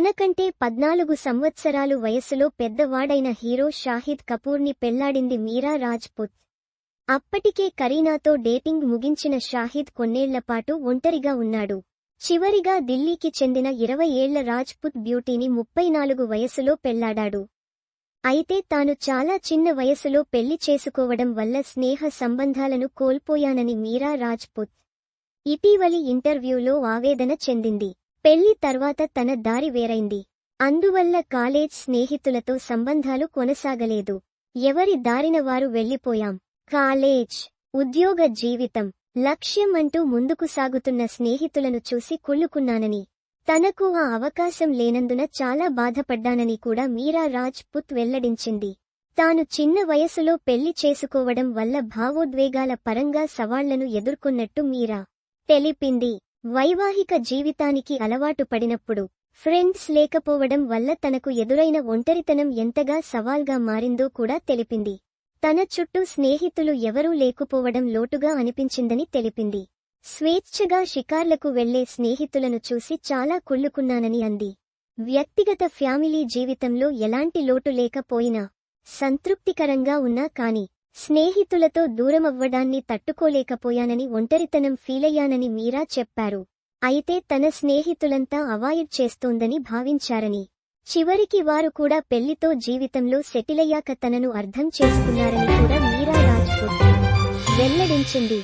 తనకంటే పద్నాలుగు సంవత్సరాలు వయసులో పెద్దవాడైన హీరో షాహిద్ కపూర్ని పెళ్ళాడింది మీరా రాజ్పుత్. అప్పటికే కరీనాతో డేటింగ్ ముగించిన షాహిద్ కొన్నేళ్ళపాటు ఒంటరిగా ఉన్నాడు. చివరిగా ఢిల్లీకి చెందిన ఇరవై ఏళ్ళ రాజ్పుత్ బ్యూటీని ముప్పై నాలుగు వయసులో పెళ్ళాడాడు. అయితే తాను చాలా చిన్న వయసులో పెళ్ళి చేసుకోవడం వల్ల స్నేహ సంబంధాలను కోల్పోయానని మీరా రాజ్పుత్. ఇటీవలి ఇంటర్వ్యూలో ఆవేదన చెందింది. పెళ్ళి తర్వాత తన దారి వేరైంది. అందువల్ల కాలేజ్ స్నేహితులతో సంబంధాలు కొనసాగలేదు. ఎవరి దారిన వారు వెళ్ళిపోయాం కాలేజ్ ఉద్యోగ జీవితం లక్ష్యం అంటూ ముందుకు సాగుతున్న స్నేహితులను చూసి కుళ్ళుకున్నానని. తనకు ఆ అవకాశం లేనందున చాలా బాధపడ్డానని కూడా మీరా రాజ్ పుత్ వెల్లడించింది. తాను చిన్న వయసులో పెళ్ళి చేసుకోవడం వల్ల భావోద్వేగాల పరంగా సవాళ్ళను ఎదుర్కొన్నట్టు మీరా తెలిపింది. వైవాహిక జీవితానికి అలవాటు పడినప్పుడు ఫ్రెండ్స్ లేకపోవడం వల్ల తనకు ఎదురైన ఒంటరితనం ఎంతగా సవాల్గా మారిందో కూడా తెలిపింది. తన చుట్టూ స్నేహితులు ఎవరూ లేకపోవడం లోటుగా అనిపించిందని తెలిపింది. స్వేచ్ఛగా షికార్లకు వెళ్ళే స్నేహితులను చూసి చాలా కుళ్ళుకున్నానని అంది. వ్యక్తిగత ఫ్యామిలీ జీవితంలో ఎలాంటి లోటు లేకపోయినా సంతృప్తికరంగా ఉన్నా కాని స్నేహితులతో దూరమవ్వడాన్ని తట్టుకోలేకపోయానని ఒంటరితనం ఫీలయ్యానని మీరా చెప్పారు. అయితే తన స్నేహితులంతా అవాయిడ్ చేస్తోందని భావించారని. చివరికి వారు కూడా పెళ్ళితో జీవితంలో సెటిలయ్యాక తనను అర్థం చేసుకున్నారని కూడా మీరా రాజ్పూత్ వెల్లడించింది.